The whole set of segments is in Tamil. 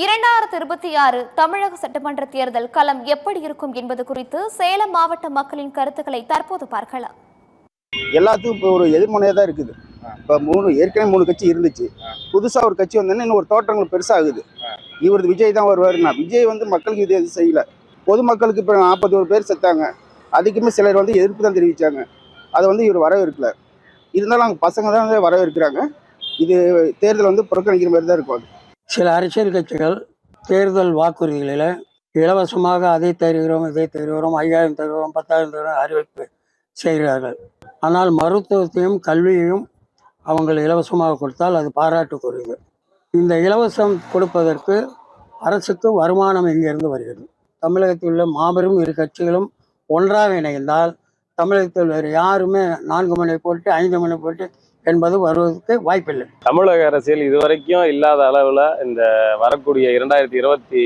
இரண்டாயிரத்து இருபத்தி ஆறு தமிழக சட்டமன்ற தேர்தல் களம் எப்படி இருக்கும் என்பது குறித்து சேலம் மாவட்ட மக்களின் கருத்துக்களை தற்போது பார்க்கலாம். எல்லாத்துக்கும் இப்போ ஒரு எதிர்மனையாக தான் இருக்குது. இப்போ மூணு ஏற்கனவே மூணு கட்சி இருந்துச்சு. புதுசாக ஒரு கட்சி வந்தோன்னா இன்னும் ஒரு தோற்றங்கள் பெருசாகுது. இவரது விஜய் தான் வருவாருன்னா விஜய் வந்து மக்களுக்கு இது எதுவும் செய்யலை. பொதுமக்களுக்கு இப்போ நாற்பத்தி ஒரு பேர் செத்தாங்க. அதுக்குமே சிலர் வந்து எதிர்ப்பு தான் தெரிவித்தாங்க அதை வந்து இவர் வரவேற்கல. இருந்தாலும் அவங்க பசங்க தான் வரவேற்கிறாங்க. இது தேர்தல் வந்து புறக்கணிக்கிற மாதிரி தான் இருக்கும் அது. சில அரசியல் கட்சிகள் தேர்தல் வாக்குறுதிகளில் இலவசமாக அதை தருகிறோம் இதை தருகிறோம் ஐயாயிரம் தருகிறோம் பத்தாயிரம் தருகிறோம் அறிவிப்பு செய்கிறார்கள். ஆனால் மருத்துவத்தையும் கல்வியையும் அவங்கள் இலவசமாக கொடுத்தால் அது பாராட்டுக்குரியது. இந்த இலவசம் கொடுப்பதற்கு அரசுக்கு வருமானம் இங்கிருந்து வருகிறது. தமிழகத்தில் உள்ள மாபெரும் இரு கட்சிகளும் ஒன்றாக இணைந்தால் தமிழகத்தில் வேறு யாருமே நான்கு மணி போட்டு ஐந்து மணி போட்டு என்பது வருவதற்கு வாய்ப்பில்லை. தமிழக அரசியல் இதுவரைக்கும் இல்லாத அளவில் இந்த வரக்கூடிய இரண்டாயிரத்தி இருபத்தி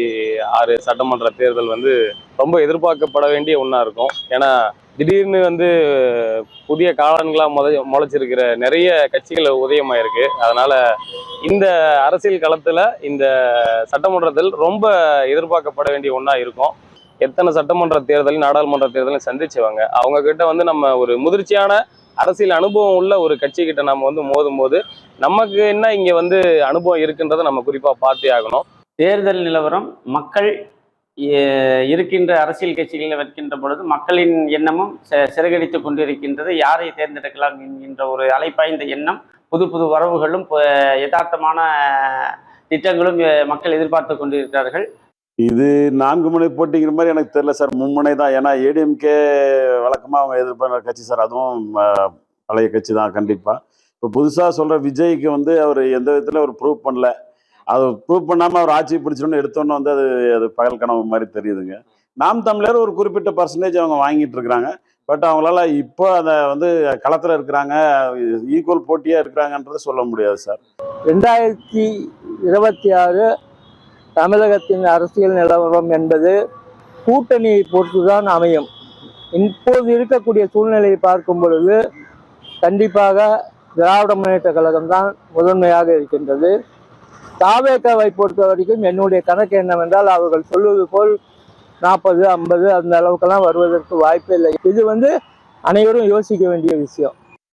ஆறு சட்டமன்ற தேர்தல் வந்து ரொம்ப எதிர்பார்க்கப்பட வேண்டிய ஒன்றா இருக்கும். ஏன்னா திடீர்னு வந்து புதிய காளான்களாக முத முளைச்சிருக்கிற நிறைய கட்சிகள் உதயமாயிருக்கு. அதனால இந்த அரசியல் களத்தில் இந்த சட்டமன்றத்தில் ரொம்ப எதிர்பார்க்கப்பட வேண்டிய ஒன்றா இருக்கும். எத்தனை சட்டமன்ற தேர்தலையும் நாடாளுமன்ற தேர்தலையும் சந்திச்சவங்க. அவங்க கிட்ட வந்து நம்ம ஒரு முதிர்ச்சியான அரசியல் அனுபவம் உள்ள ஒரு கட்சி கிட்ட நம்ம வந்து மோதும் போது நமக்கு என்ன இங்க வந்து அனுபவம் இருக்குன்றதை நம்ம குறிப்பா பார்த்தே ஆகணும். தேர்தல் நிலவரம் மக்கள் இருக்கின்ற அரசியல் கட்சிகளில் வைக்கின்ற பொழுது மக்களின் எண்ணமும் ச- சிறகடித்து கொண்டிருக்கின்றது. யாரை தேர்ந்தெடுக்கலாம் என்கின்ற ஒரு அலைப்பாய்ந்த எண்ணம் புது புது வரவுகளும் யதார்த்தமான திட்டங்களும் மக்கள் எதிர்பார்த்து கொண்டிருக்கிறார்கள். இது நான்கு முனை போட்டிங்கிற மாதிரி எனக்கு தெரியல சார். மும்முனை தான். ஏன்னா ஏடிஎம்கே வழக்கமாக அவங்க எதிர்பார்க்குற கட்சி சார். அதுவும் பழைய கட்சி தான் கண்டிப்பாக இப்போ புதுசாக சொல்கிற விஜய்க்கு வந்து அவர் எந்த விதத்தில் அவர் ப்ரூவ் பண்ணல. அது ப்ரூவ் பண்ணாமல் அவர் ஆட்சி பிடிச்சோன்னு எடுத்தோன்னு வந்து அது அது பகல் கனவு மாதிரி தெரியுதுங்க. நாம் தமிழர் ஒரு குறிப்பிட்ட பர்சன்டேஜ் அவங்க வாங்கிட்டு இருக்கிறாங்க. பட் அவங்களால இப்போ அதை வந்து களத்தில் இருக்கிறாங்க. ஈக்குவல் போட்டியாக இருக்கிறாங்கன்றதை சொல்ல முடியாது சார். ரெண்டாயிரத்தி இருபத்தி ஆறு தமிழகத்தின் அரசியல் நிலவரம் என்பது கூட்டணியை பொறுத்துதான் அமையும். இப்போது இருக்கக்கூடிய சூழ்நிலையை பார்க்கும் பொழுது கண்டிப்பாக திராவிட முன்னேற்ற கழகம் தான் முதன்மையாக இருக்கின்றது. தாவேக்காவை பொறுத்த வரைக்கும் என்னுடைய கணக்கு என்னவென்றால் அவர்கள் சொல்வது போல் நாற்பது ஐம்பது அந்த அளவுக்கெல்லாம் வருவதற்கு வாய்ப்பே இல்லை இது வந்து அனைவரும் யோசிக்க வேண்டிய விஷயம்.